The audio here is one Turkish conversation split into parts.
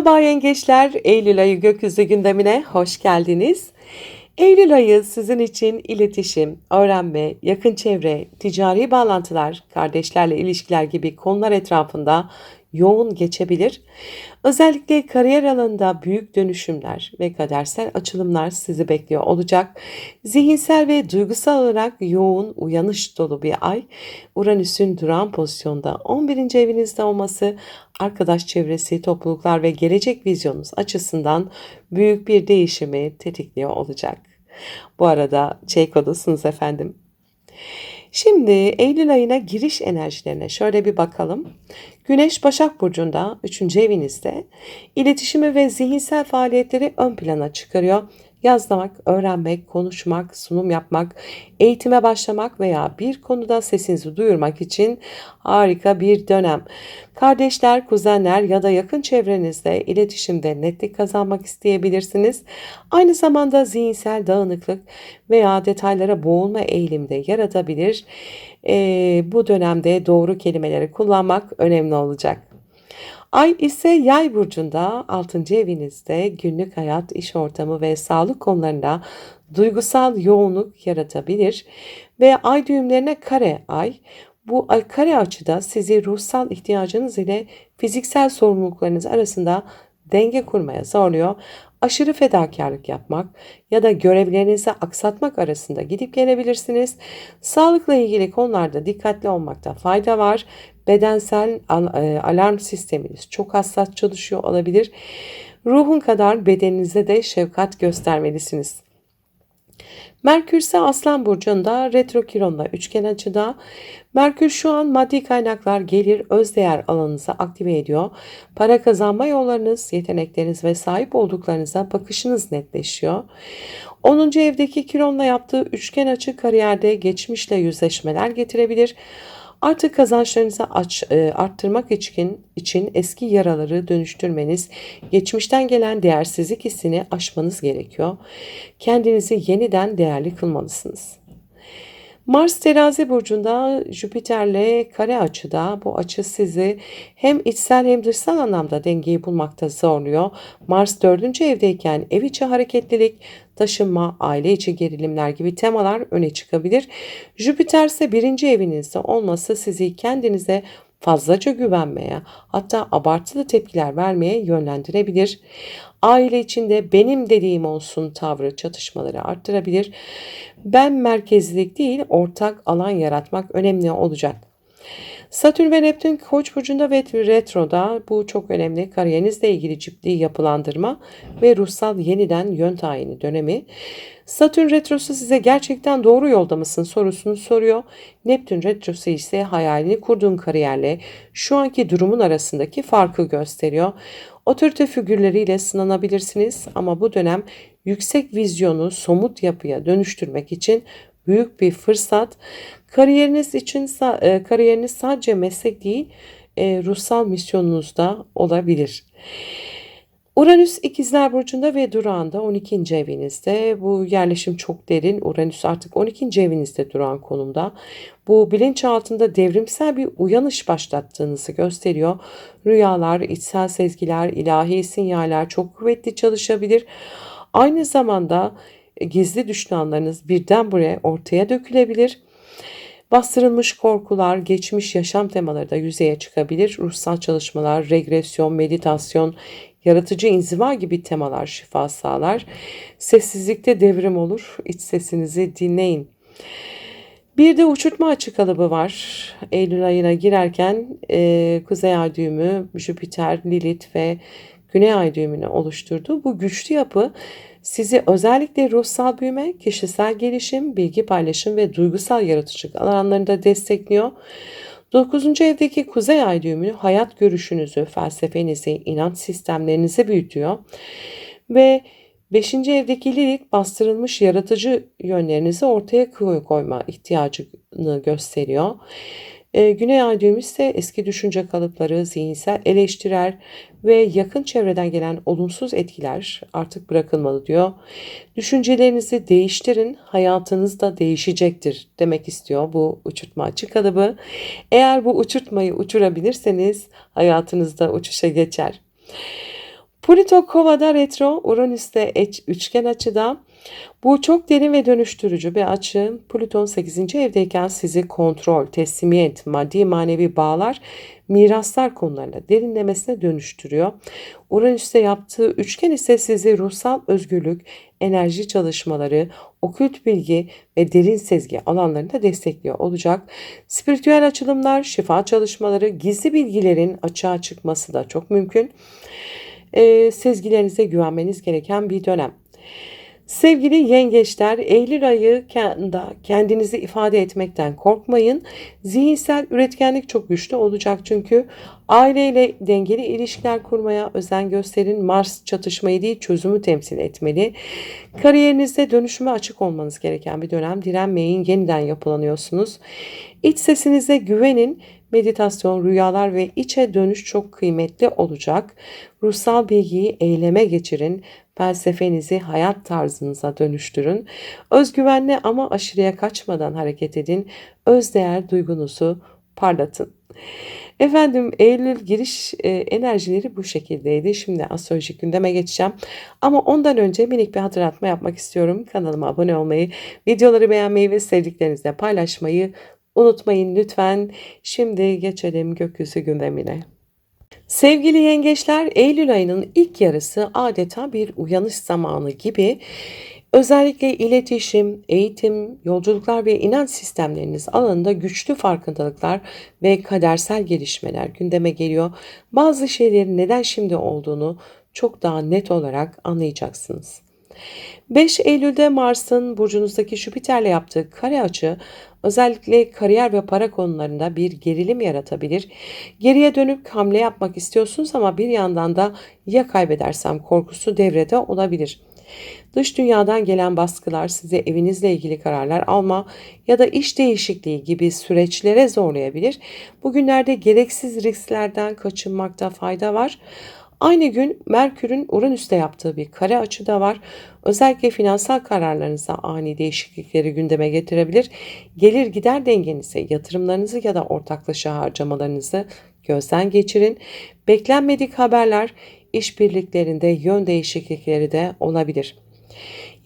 Merhaba yengeçler, Eylül ayı gökyüzü gündemine hoş geldiniz. Eylül ayı sizin için iletişim, öğrenme, yakın çevre, ticari bağlantılar, kardeşlerle ilişkiler gibi konular etrafında yoğun geçebilir. Özellikle kariyer alanında büyük dönüşümler ve kadersel açılımlar sizi bekliyor olacak. Zihinsel ve duygusal olarak yoğun, uyanış dolu bir ay. Uranüs'ün duran pozisyonda 11. evinizde olması arkadaş çevresi, topluluklar ve gelecek vizyonunuz açısından büyük bir değişimi tetikliyor olacak. Bu arada şey kodasınız efendim. Şimdi Eylül ayına giriş enerjilerine şöyle bir bakalım. Güneş Başak Burcu'nda 3. evinizde iletişimi ve zihinsel faaliyetleri ön plana çıkarıyor. Yazmak, öğrenmek, konuşmak, sunum yapmak, eğitime başlamak veya bir konuda sesinizi duyurmak için harika bir dönem. Kardeşler, kuzenler ya da yakın çevrenizde iletişimde netlik kazanmak isteyebilirsiniz. Aynı zamanda zihinsel dağınıklık veya detaylara boğulma eğilimde yaratabilir. Ee, bu dönemde doğru kelimeleri kullanmak önemli olacak. Ay ise yay burcunda 6. evinizde günlük hayat, iş ortamı ve sağlık konularında duygusal yoğunluk yaratabilir ve ay düğümlerine kare ay bu ay kare açıda sizi ruhsal ihtiyacınız ile fiziksel sorumluluklarınız arasında denge kurmaya zorluyor. Aşırı fedakarlık yapmak ya da görevlerinizi aksatmak arasında gidip gelebilirsiniz. Sağlıkla ilgili konularda dikkatli olmakta fayda var. Bedensel e, alarm sisteminiz çok hassas çalışıyor olabilir. Ruhun kadar bedeninize de şefkat göstermelisiniz. Merkür ise Aslan Burcu'nda retro kironla üçgen açıda. Merkür şu an maddi kaynaklar, gelir, özdeğer alanınızı aktive ediyor. Para kazanma yollarınız, yetenekleriniz ve sahip olduklarınıza bakışınız netleşiyor. 10. evdeki kironla yaptığı üçgen açı kariyerde geçmişle yüzleşmeler getirebilir. Artık kazançlarınızı aç, e, arttırmak için, için eski yaraları dönüştürmeniz, geçmişten gelen değersizlik hissini aşmanız gerekiyor. Kendinizi yeniden değerli kılmalısınız. Mars terazi burcunda Jüpiter'le kare açıda bu açı sizi hem içsel hem dışsal anlamda dengeyi bulmakta zorluyor. Mars dördüncü evdeyken ev içi hareketlilik, taşınma, aile içi gerilimler gibi temalar öne çıkabilir. Jüpiter ise birinci evinizde olması sizi kendinize fazlaca güvenmeye hatta abartılı tepkiler vermeye yönlendirebilir. Aile içinde benim dediğim olsun tavrı çatışmaları arttırabilir. Ben merkezlilik değil ortak alan yaratmak önemli olacak. Satürn ve Neptün Koç burcunda ve retroda bu çok önemli kariyerinizle ilgili ciddi yapılandırma ve ruhsal yeniden yön tayini dönemi. Satürn retrosu size gerçekten doğru yolda mısın sorusunu soruyor. Neptün retrosu ise hayalini kurduğun kariyerle şu anki durumun arasındaki farkı gösteriyor. Otorite figürleriyle sınanabilirsiniz ama bu dönem yüksek vizyonu somut yapıya dönüştürmek için büyük bir fırsat. Kariyeriniz için e, kariyeriniz sadece meslek değil, e, ruhsal misyonunuz da olabilir. Uranüs ikizler burcunda ve durağında 12. evinizde. Bu yerleşim çok derin. Uranüs artık 12. evinizde duran konumda. Bu bilinç altında devrimsel bir uyanış başlattığınızı gösteriyor. Rüyalar, içsel sezgiler, ilahi sinyaller çok kuvvetli çalışabilir. Aynı zamanda gizli düşmanlarınız birden buraya ortaya dökülebilir. Bastırılmış korkular, geçmiş yaşam temaları da yüzeye çıkabilir. Ruhsal çalışmalar, regresyon, meditasyon, yaratıcı inziva gibi temalar şifa sağlar. Sessizlikte devrim olur. İç sesinizi dinleyin. Bir de uçurtma açık kalıbı var. Eylül ayına girerken e, Kuzey Ay düğümü, Jüpiter, Lilith ve Güney Ay düğümünü oluşturdu. Bu güçlü yapı sizi özellikle ruhsal büyüme, kişisel gelişim, bilgi paylaşım ve duygusal yaratıcılık alanlarında destekliyor. 9. evdeki kuzey ay düğümü hayat görüşünüzü, felsefenizi, inanç sistemlerinizi büyütüyor. Ve 5. evdeki lilik bastırılmış yaratıcı yönlerinizi ortaya koyma ihtiyacını gösteriyor. E, Güney ay düğümü ise eski düşünce kalıpları, zihinsel eleştirel ve yakın çevreden gelen olumsuz etkiler artık bırakılmalı diyor. Düşüncelerinizi değiştirin, hayatınız da değişecektir demek istiyor bu uçurtma açık kalıbı. Eğer bu uçurtmayı uçurabilirseniz hayatınızda uçuşa geçer. Plüto Kova'da retro, Uranüs'te üçgen açıda. Bu çok derin ve dönüştürücü bir açı. Plüton 8. evdeyken sizi kontrol, teslimiyet, maddi manevi bağlar, miraslar konularında derinlemesine dönüştürüyor. Uranüs'te yaptığı üçgen ise sizi ruhsal özgürlük, enerji çalışmaları, okült bilgi ve derin sezgi alanlarında destekliyor olacak. Spiritüel açılımlar, şifa çalışmaları, gizli bilgilerin açığa çıkması da çok mümkün. Ee, sezgilerinize güvenmeniz gereken bir dönem. Sevgili yengeçler, Eylül ayı kendinizi ifade etmekten korkmayın. Zihinsel üretkenlik çok güçlü olacak çünkü aileyle dengeli ilişkiler kurmaya özen gösterin. Mars çatışmayı değil çözümü temsil etmeli. Kariyerinizde dönüşüme açık olmanız gereken bir dönem. Direnmeyin, yeniden yapılanıyorsunuz. İç sesinize güvenin. Meditasyon, rüyalar ve içe dönüş çok kıymetli olacak. Ruhsal bilgiyi eyleme geçirin. Felsefenizi hayat tarzınıza dönüştürün. Özgüvenli ama aşırıya kaçmadan hareket edin. Özdeğer duygunuzu parlatın. Efendim Eylül giriş e, enerjileri bu şekildeydi. Şimdi astrolojik gündeme geçeceğim. Ama ondan önce minik bir hatırlatma yapmak istiyorum. Kanalıma abone olmayı, videoları beğenmeyi ve sevdiklerinizle paylaşmayı unutmayın lütfen. Şimdi geçelim gökyüzü gündemine. Sevgili yengeçler, Eylül ayının ilk yarısı adeta bir uyanış zamanı gibi özellikle iletişim, eğitim, yolculuklar ve inanç sistemleriniz alanında güçlü farkındalıklar ve kadersel gelişmeler gündeme geliyor. Bazı şeylerin neden şimdi olduğunu çok daha net olarak anlayacaksınız. 5 Eylül'de Mars'ın burcunuzdaki Jüpiter'le yaptığı kare açı özellikle kariyer ve para konularında bir gerilim yaratabilir. Geriye dönüp hamle yapmak istiyorsunuz ama bir yandan da ya kaybedersem korkusu devrede olabilir. Dış dünyadan gelen baskılar size evinizle ilgili kararlar alma ya da iş değişikliği gibi süreçlere zorlayabilir. Bugünlerde gereksiz risklerden kaçınmakta fayda var. Aynı gün Merkür'ün Uranüs'te yaptığı bir kare açı da var. Özellikle finansal kararlarınızda ani değişiklikleri gündeme getirebilir. Gelir gider dengenizi, yatırımlarınızı ya da ortaklaşa harcamalarınızı gözden geçirin. Beklenmedik haberler, işbirliklerinde yön değişiklikleri de olabilir.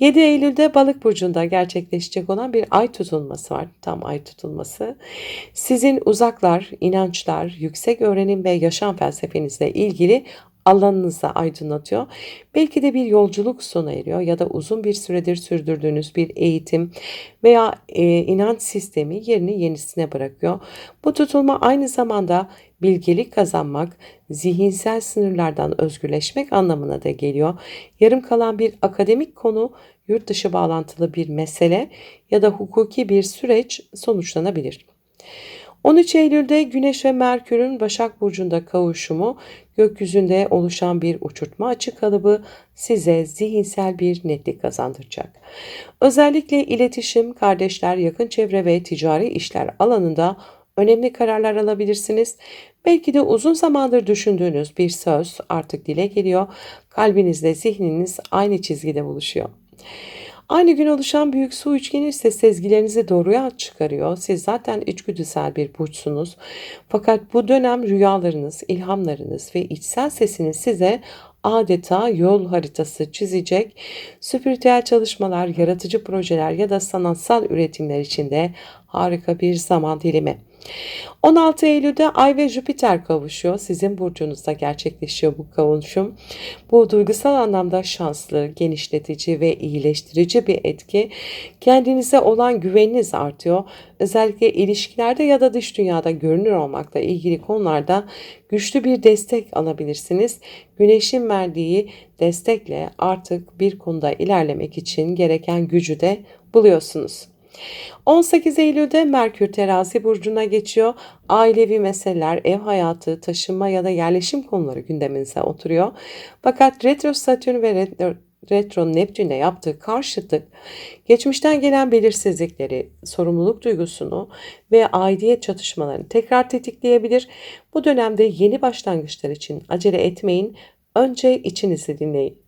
7 Eylül'de Balık burcunda gerçekleşecek olan bir ay tutulması var. Tam ay tutulması. Sizin uzaklar, inançlar, yüksek öğrenim ve yaşam felsefenizle ilgili alanınızı aydınlatıyor. Belki de bir yolculuk sona eriyor ya da uzun bir süredir sürdürdüğünüz bir eğitim veya e, inanç sistemi yerini yenisine bırakıyor. Bu tutulma aynı zamanda bilgelik kazanmak, zihinsel sınırlardan özgürleşmek anlamına da geliyor. Yarım kalan bir akademik konu, yurt dışı bağlantılı bir mesele ya da hukuki bir süreç sonuçlanabilir. 13 Eylül'de Güneş ve Merkür'ün Başak Burcu'nda kavuşumu gökyüzünde oluşan bir uçurtma açı kalıbı size zihinsel bir netlik kazandıracak. Özellikle iletişim, kardeşler, yakın çevre ve ticari işler alanında önemli kararlar alabilirsiniz. Belki de uzun zamandır düşündüğünüz bir söz artık dile geliyor. Kalbinizle zihniniz aynı çizgide buluşuyor. Aynı gün oluşan büyük su üçgeni ise sezgilerinizi doğruya çıkarıyor. Siz zaten içgüdüsel bir burçsunuz. Fakat bu dönem rüyalarınız, ilhamlarınız ve içsel sesiniz size adeta yol haritası çizecek. Spiritüel çalışmalar, yaratıcı projeler ya da sanatsal üretimler içinde harika bir zaman dilimi. 16 Eylül'de Ay ve Jüpiter kavuşuyor. Sizin burcunuzda gerçekleşiyor bu kavuşum. Bu duygusal anlamda şanslı, genişletici ve iyileştirici bir etki. Kendinize olan güveniniz artıyor. Özellikle ilişkilerde ya da dış dünyada görünür olmakla ilgili konularda güçlü bir destek alabilirsiniz. Güneşin verdiği destekle artık bir konuda ilerlemek için gereken gücü de buluyorsunuz. 18 Eylül'de Merkür terazi burcuna geçiyor. Ailevi meseleler, ev hayatı, taşınma ya da yerleşim konuları gündeminize oturuyor. Fakat retro Satürn ve retro, retro Neptün'le yaptığı karşıtlık geçmişten gelen belirsizlikleri, sorumluluk duygusunu ve aidiyet çatışmalarını tekrar tetikleyebilir. Bu dönemde yeni başlangıçlar için acele etmeyin. Önce içinizi dinleyin.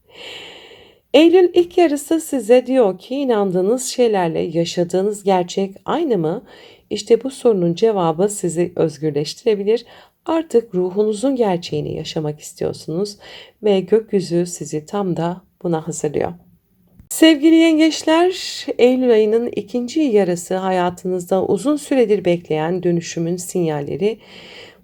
Eylül ilk yarısı size diyor ki inandığınız şeylerle yaşadığınız gerçek aynı mı? İşte bu sorunun cevabı sizi özgürleştirebilir. Artık ruhunuzun gerçeğini yaşamak istiyorsunuz ve gökyüzü sizi tam da buna hazırlıyor. Sevgili yengeçler, Eylül ayının ikinci yarısı hayatınızda uzun süredir bekleyen dönüşümün sinyalleri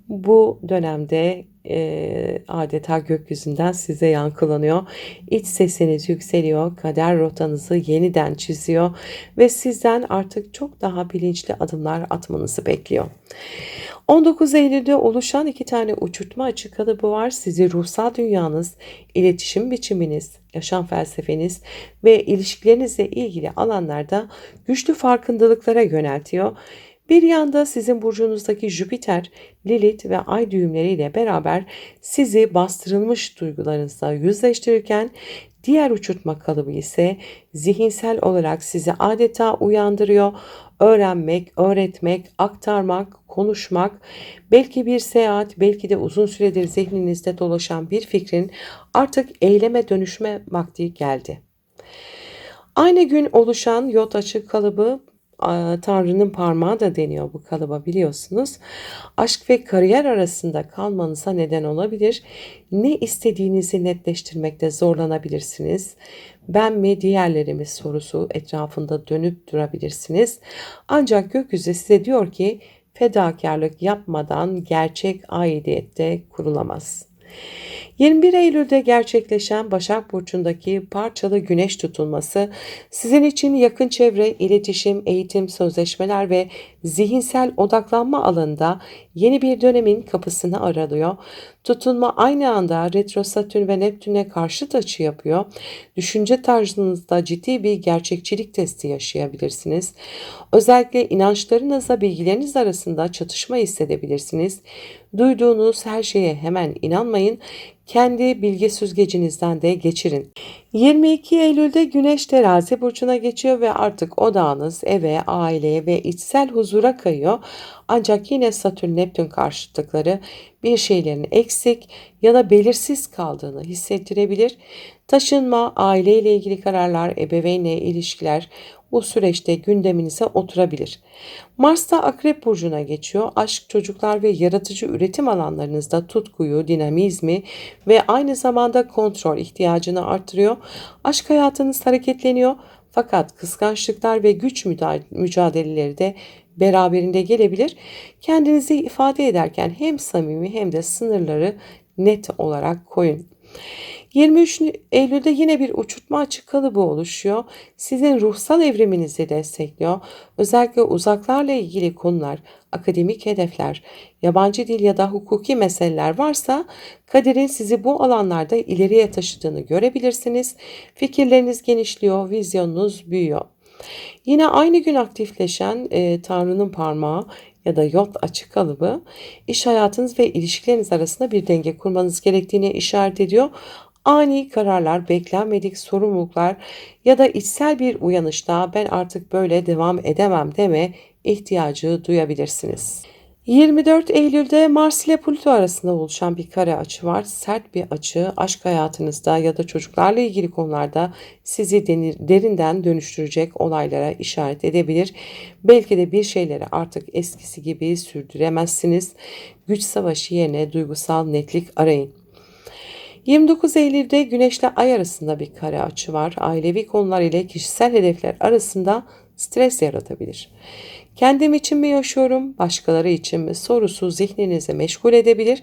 bu dönemde e, adeta gökyüzünden size yankılanıyor. İç sesiniz yükseliyor, kader rotanızı yeniden çiziyor ve sizden artık çok daha bilinçli adımlar atmanızı bekliyor. 19 Eylül'de oluşan iki tane uçurtma açık kalıbı var. Sizi ruhsal dünyanız, iletişim biçiminiz, yaşam felsefeniz ve ilişkilerinizle ilgili alanlarda güçlü farkındalıklara yöneltiyor. Bir yanda sizin burcunuzdaki Jüpiter, Lilith ve Ay düğümleriyle beraber sizi bastırılmış duygularınızla yüzleştirirken diğer uçurtma kalıbı ise zihinsel olarak sizi adeta uyandırıyor. Öğrenmek, öğretmek, aktarmak, konuşmak, belki bir seyahat, belki de uzun süredir zihninizde dolaşan bir fikrin artık eyleme dönüşme vakti geldi. Aynı gün oluşan yot açık kalıbı Tanrı'nın parmağı da deniyor bu kalıba biliyorsunuz. Aşk ve kariyer arasında kalmanıza neden olabilir. Ne istediğinizi netleştirmekte zorlanabilirsiniz. Ben mi diğerleri mi sorusu etrafında dönüp durabilirsiniz. Ancak gökyüzü size diyor ki fedakarlık yapmadan gerçek aidiyette kurulamaz. 21 Eylül'de gerçekleşen Başak Burcu'ndaki parçalı güneş tutulması sizin için yakın çevre, iletişim, eğitim, sözleşmeler ve zihinsel odaklanma alanında yeni bir dönemin kapısını aralıyor. Tutulma aynı anda Retro Satürn ve Neptün'e karşıt açı yapıyor. Düşünce tarzınızda ciddi bir gerçekçilik testi yaşayabilirsiniz. Özellikle inançlarınızla bilgileriniz arasında çatışma hissedebilirsiniz. Duyduğunuz her şeye hemen inanmayın kendi bilgi süzgecinizden de geçirin. 22 Eylül'de Güneş terazi burcuna geçiyor ve artık odağınız eve, aileye ve içsel huzura kayıyor. Ancak yine Satürn Neptün karşıtlıkları bir şeylerin eksik ya da belirsiz kaldığını hissettirebilir. Taşınma, aileyle ilgili kararlar, ebeveynle ilişkiler, bu süreçte gündeminize oturabilir. Mars da Akrep Burcu'na geçiyor. Aşk, çocuklar ve yaratıcı üretim alanlarınızda tutkuyu, dinamizmi ve aynı zamanda kontrol ihtiyacını artırıyor. Aşk hayatınız hareketleniyor. Fakat kıskançlıklar ve güç mücadeleleri de beraberinde gelebilir. Kendinizi ifade ederken hem samimi hem de sınırları net olarak koyun. 23 Eylül'de yine bir uçurtma açık kalıbı oluşuyor. Sizin ruhsal evriminizi destekliyor. Özellikle uzaklarla ilgili konular, akademik hedefler, yabancı dil ya da hukuki meseleler varsa kaderin sizi bu alanlarda ileriye taşıdığını görebilirsiniz. Fikirleriniz genişliyor, vizyonunuz büyüyor. Yine aynı gün aktifleşen e, Tanrı'nın parmağı ya da yot açık kalıbı iş hayatınız ve ilişkileriniz arasında bir denge kurmanız gerektiğini işaret ediyor. Ani kararlar, beklenmedik sorumluluklar ya da içsel bir uyanışta ben artık böyle devam edemem deme ihtiyacı duyabilirsiniz. 24 Eylül'de Mars ile Plüto arasında oluşan bir kare açı var. Sert bir açı aşk hayatınızda ya da çocuklarla ilgili konularda sizi derinden dönüştürecek olaylara işaret edebilir. Belki de bir şeyleri artık eskisi gibi sürdüremezsiniz. Güç savaşı yerine duygusal netlik arayın. 29 Eylül'de Güneşle Ay arasında bir kare açı var. Ailevi konular ile kişisel hedefler arasında stres yaratabilir. Kendim için mi yaşıyorum, başkaları için mi sorusu zihninizi meşgul edebilir.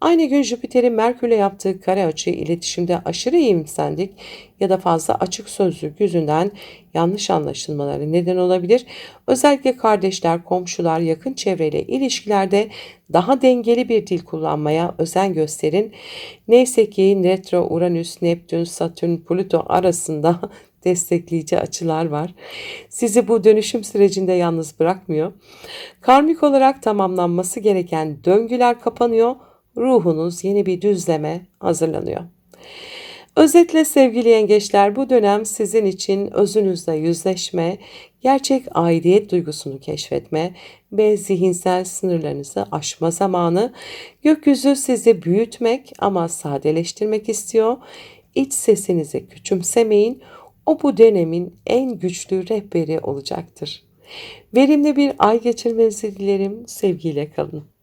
Aynı gün Jüpiter'in Merkür'le yaptığı kare açı iletişimde aşırı iyimsendik ya da fazla açık sözlük yüzünden yanlış anlaşılmaları neden olabilir. Özellikle kardeşler, komşular, yakın çevreyle ilişkilerde daha dengeli bir dil kullanmaya özen gösterin. Neyse ki Retro, Uranüs, Neptün, Satürn, Plüto arasında destekleyici açılar var. Sizi bu dönüşüm sürecinde yalnız bırakmıyor. Karmik olarak tamamlanması gereken döngüler kapanıyor. Ruhunuz yeni bir düzleme hazırlanıyor. Özetle sevgili yengeçler bu dönem sizin için özünüzle yüzleşme, gerçek aidiyet duygusunu keşfetme ve zihinsel sınırlarınızı aşma zamanı. Gökyüzü sizi büyütmek ama sadeleştirmek istiyor. İç sesinizi küçümsemeyin. O bu dönemin en güçlü rehberi olacaktır. Verimli bir ay geçirmenizi dilerim. Sevgiyle kalın.